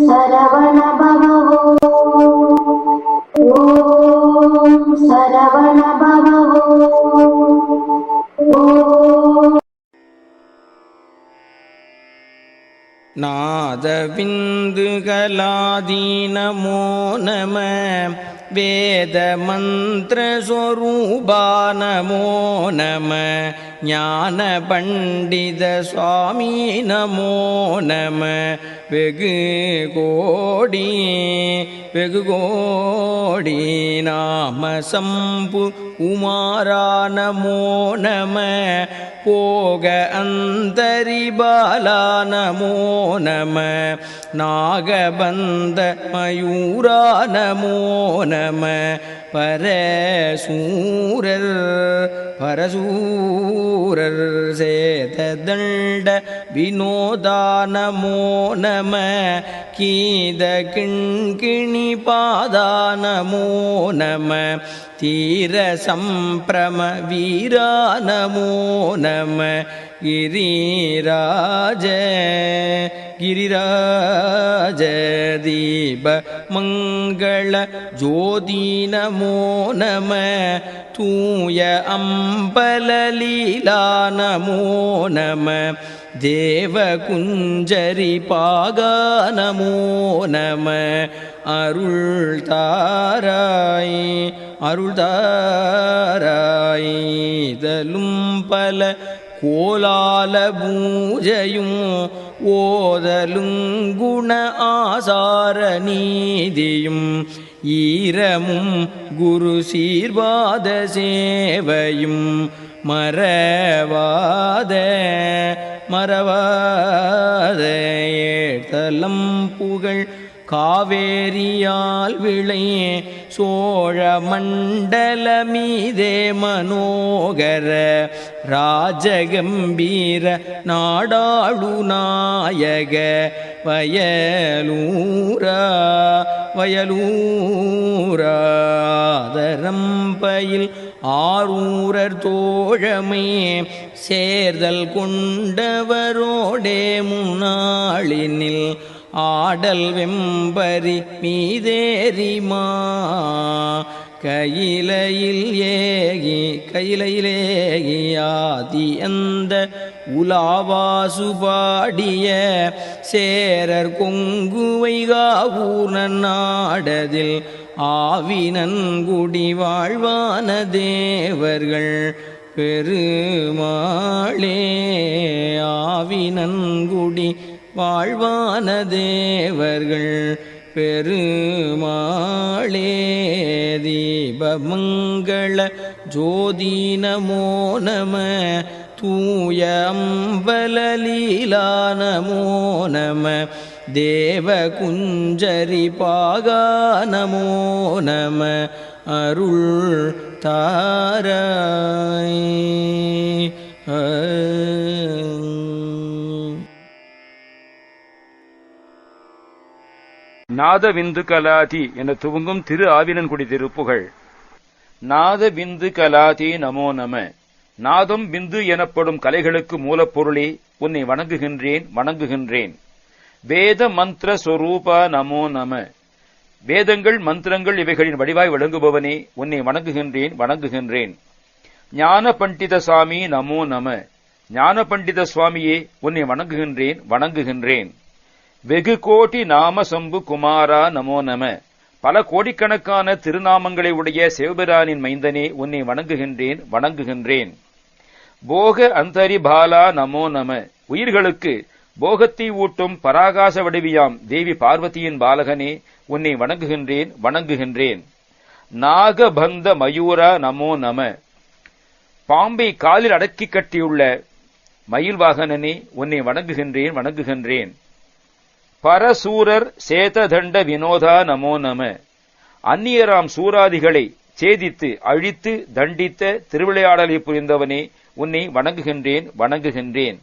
சரவண பவோ ஓம் சரவண பவோ ஓம் नादविन्दुकलादीनमो नम वेदमन्त्रस्वरूपा नमो नम ஞான பண்டித சுவாமி நமோ நம. வெகு கோடி வெகு கோடி நாம சம்பு குமாரா நமோ நம. போக அந்தரி நமோ நம. நாகபந்த மயூரா நமோ நம. பரசூரர் பரசூரர் சேததண்ட வினோதானமோ நம கீத கிண்கிணி பாதானமோ நம தீர சம்பிரம வீரானமோ நம गिरिराज गिरिराज दीप मङ्गल ज्योति नमो नम तूय अम्बललीला नमो नम தேவகுஞ்சரி பாகா நமோ நம அருள் தாராய் அருள் தாராய் இதலும் பல கோலால பூஜையும் ஓதலும் குண ஆசார நீதியும் ஈரமும் குரு சீர்வாத சேவையும் மறவாத மறவாத ஏழ்தலம் புகழ் காவேரியால் விளையே சோழ மண்டல மீதே மனோகர ராஜகம்பீர நாடாளு நாயக வயலூரா வயலூராதரம்பையில் ஆரூரர் தோழமே சேர்தல் கொண்டவரோடே முன்னாளினில் ஆடல் வெம்பரி மீதேரிமா கையிலையில் ஏகி கையிலையிலேகியாதி அந்த உலாவாசுபாடிய சேரர் கொங்குவைகாவூர் நாடதில் ஆவினன்குடி வாழ்வான தேவர்கள் பெருமாளே. ஆவினன்குடி வாழ்வான தேவர்கள் பெருமாளே தீபமங்கள ஜோதி நமோ நம தூய அம்பலலீலா நமோ நம தேவகுஞ்சரி பாகா நமோ நம அருள் தாராய். நாத விந்து கலாதி என துவங்கும் திரு ஆவினன்குடி திருப்புகழ் நாத விந்து கலாதி நமோ நம. நாதம் விந்து எனப்படும் கலைகளுக்கு மூலப்பொருளே உன்னை வணங்குகின்றேன் வணங்குகின்றேன். வேத மந்திர சொரூபா நமோ நம. வேதங்கள் மந்திரங்கள் இவைகளின் வடிவாய் விளங்குபவனே உன்னை வணங்குகின்றேன் வணங்குகின்றேன். ஞான பண்டித சுவாமி நமோ நம. ஞான பண்டித சுவாமியே உன்னை வணங்குகின்றேன் வணங்குகின்றேன். வெகு கோடி நாம சம்பு குமாரா நமோ நம. பல கோடிக்கணக்கான திருநாமங்களை உடைய சிவபிரானின் மைந்தனே உன்னை வணங்குகின்றேன் வணங்குகின்றேன். போக அந்தரி பாலா நமோ நம. உயிர்களுக்கு போகத்தை ஊட்டும் பராகாச வடிவியாம் தேவி பார்வதியின் பாலகனே உன்னை வணங்குகின்றேன் வணங்குகின்றேன். நாகபந்த மயூரா நமோ நம. பாம்பை காலில் அடக்கி கட்டியுள்ள மயில் வாகனனே உன்னை வணங்குகின்றேன் வணங்குகின்றேன். பரசூரர் சேததண்ட வினோதா நமோ நம. அந்நியராம் சூராதிகளை சேதித்து அழித்து தண்டித்த திருவிளையாடலை புரிந்தவனே உன்னை வணங்குகின்றேன் வணங்குகின்றேன்.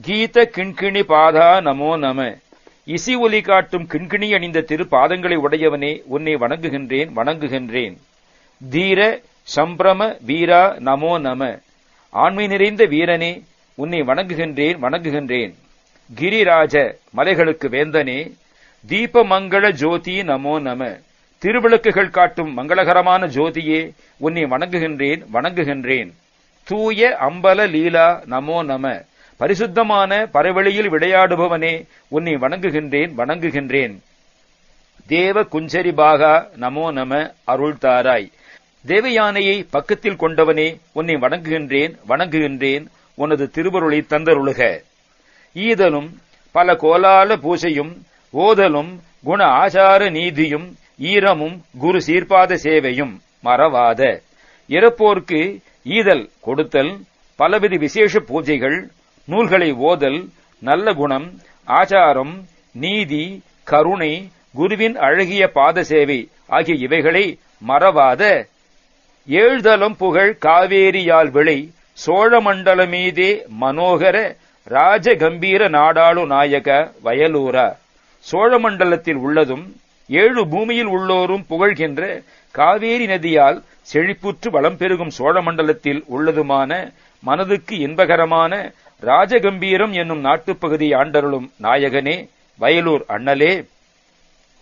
கீத கிண்கிணி பாதா நமோ நம. இசி ஒலி காட்டும் கிண்கிணி அணிந்த திரு பாதங்களை உடையவனே உன்னை வணங்குகின்றேன் வணங்குகின்றேன். தீர சம்பிரம வீரா நமோ நம. ஆண்மை நிறைந்த வீரனே உன்னை வணங்குகின்றேன் வணங்குகின்றேன். கிரிராஜ மலைகளுக்கு வேந்தனே தீபமங்கள ஜோதி நமோ நம. திருவிளக்குகள் காட்டும் மங்களகரமான ஜோதியே உன்னை வணங்குகின்றேன் வணங்குகின்றேன். தூய அம்பல லீலா நமோ நம. பரிசுத்தமான பரவெளியில் விளையாடுபவனே உன்னை வணங்குகின்றேன் வணங்குகின்றேன். தேவ குஞ்சரி பாகா நமோ நம அருள் தாராய். தேவயானையை பக்கத்தில் கொண்டவனே உன்னை வணங்குகின்றேன் வணங்குகின்றேன். உனது திருவருளை தந்தருளுக. ஈதலும் பல கோலால பூசையும் ஓதலும் குண ஆசார நீதியும் ஈரமும் குரு சீர்பாத சேவையும் மறவாத. இறப்போர்க்கு ஈதல் கொடுத்தல் பலவித விசேஷ பூஜைகள் நூல்களை ஓதல் நல்ல குணம் ஆச்சாரம் நீதி கருணை குருவின் அழகிய பாத சேவை ஆகிய இவைகளை மறவாத. ஏழ்தலம் புகழ் காவேரியால் விளை சோழமண்டல மீதே மனோகர ராஜ கம்பீர நாடாளு நாயக வயலூரா. சோழமண்டலத்தில் உள்ளதும் ஏழு பூமியில் உள்ளோரும் புகழ்கின்ற காவேரி நதியால் செழிப்புற்று வளம் பெருகும் சோழமண்டலத்தில் உள்ளதுமான மனதுக்கு இன்பகரமான ராஜகம்பீரம் என்னும் நாட்டுப்பகுதி ஆண்டருளும் நாயகனே வயலூர் அண்ணலே.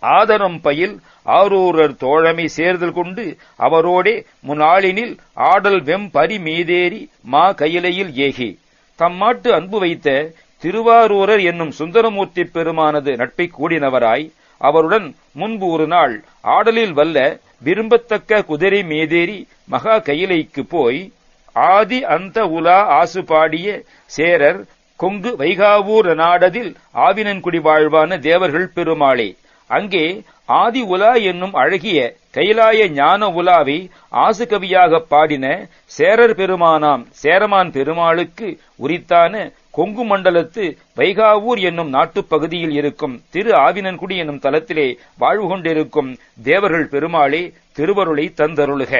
ஆதரம் பயில் ஆரூரர் தோழமை சேர்தல் கொண்டு அவரோடே முன்னாளினில் ஆடல் வெம்பரி மீதேறி மா கையிலையில் ஏகி. தம்மாட்டு அன்பு வைத்த திருவாரூரர் என்னும் சுந்தரமூர்த்தி பெருமானது நட்பை கூடினவராய் அவருடன் முன்பு ஒரு நாள் ஆடலில் வல்ல விரும்பத்தக்க குதிரை மேதேறி மகா கையிலைக்கு போய் ஆதி அந்த உலா ஆசு பாடிய சேரர் கொங்கு வைகாவூர் நாடதில் ஆவினன்குடி வாழ்வான தேவர்கள் பெருமாளே அங்கே ஆதி உலா என்னும் அழகிய கைலாய ஞான உலாவை ஆசுகவியாக பாடின சேரர் பெருமானாம் சேரமான் பெருமாளுக்கு உரித்தான கொங்கு மண்டலத்து வைகாவூர் என்னும் நாட்டுப் பகுதியில் இருக்கும் திரு ஆவினன்குடி என்னும் தலத்திலே வாழ்வு கொண்டிருக்கும் தேவர்கள் பெருமாளே திருவருளை தந்தருளுக.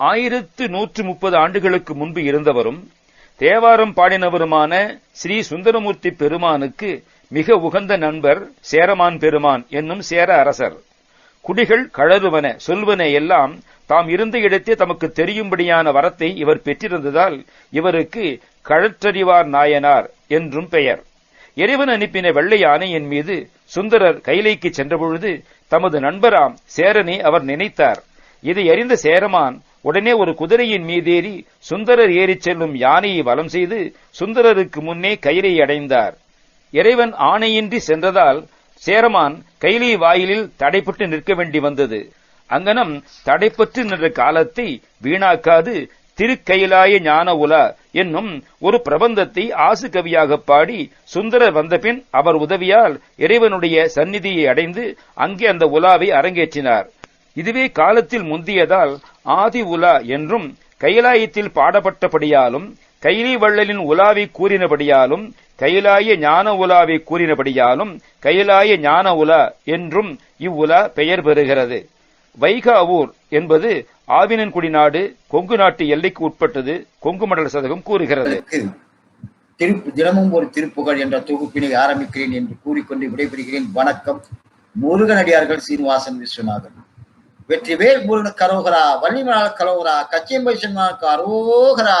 ஆயிரத்து நூற்று முப்பது ஆண்டுகளுக்கு முன்பு இருந்தவரும் தேவாரம் பாடினவருமான ஸ்ரீ சுந்தரமூர்த்தி பெருமானுக்கு மிக உகந்த நண்பர் சேரமான் பெருமான் என்னும் சேர அரசர். குடிகள் கழறுவன சொல்வன எல்லாம் தாம் இருந்த இடத்தே தமக்கு தெரியும்படியான வரத்தை இவர் பெற்றிருந்ததால் இவருக்கு கழற்றறிவார் நாயனார் என்றும் பெயர். இறைவன் அனுப்பின வெள்ளை யானையின் மீது சுந்தரர் கைலைக்கு சென்றபொழுது தமது நண்பராம் சேரனை அவர் நினைத்தார். இதை அறிந்த சேரமான் உடனே ஒரு குதிரையின் மீதேறி சுந்தரர் ஏறிச் செல்லும் யானையை வலம் செய்து சுந்தரருக்கு முன்னே கயிறை அடைந்தார். இறைவன் ஆணையின்றி சென்றதால் சேரமான் கைலி வாயிலில் தடைப்பட்டு நிற்க வேண்டி வந்தது. அங்கனம் தடைப்பட்டு நின்ற காலத்தை வீணாக்காது திருக்கயிலாய ஞான உலா என்னும் ஒரு பிரபந்தத்தை ஆசு கவியாக பாடி சுந்தரர் வந்தபின் அவர் உதவியால் இறைவனுடைய சந்நிதியை அடைந்து அங்கே அந்த உலாவை அரங்கேற்றினார். இதுவே காலத்தில் முந்தியதால் ஆதி உலா என்றும் கைலாயத்தில் பாடப்பட்டபடியாலும் கைலி வள்ளலின் உலாவை கூறினபடியாலும் கைலாய ஞான உலாவை கூறினபடியாலும் கைலாய ஞான உலா என்றும் இவ்வுலா பெயர் பெறுகிறது. வைகாவூர் என்பது ஆவினன்குடி நாடு கொங்கு நாட்டு எல்லைக்கு உட்பட்டது கொங்கு மண்டல சதகம் கூறுகிறது. திருப்பு தினமும் ஒரு திருப்புகழ் என்ற தொகுப்பினை ஆரம்பிக்கிறேன் என்று கூறிக்கொண்டு விடைபெறுகிறேன். வணக்கம். முருகனடியார்கள் சீனிவாசன் விஸ்வநாதன். வெற்றிவேல் முருகன் கரோகரா வள்ளிமலா கரோகரா கச்சியம்பை சொன்னாருக்கு அரோகரா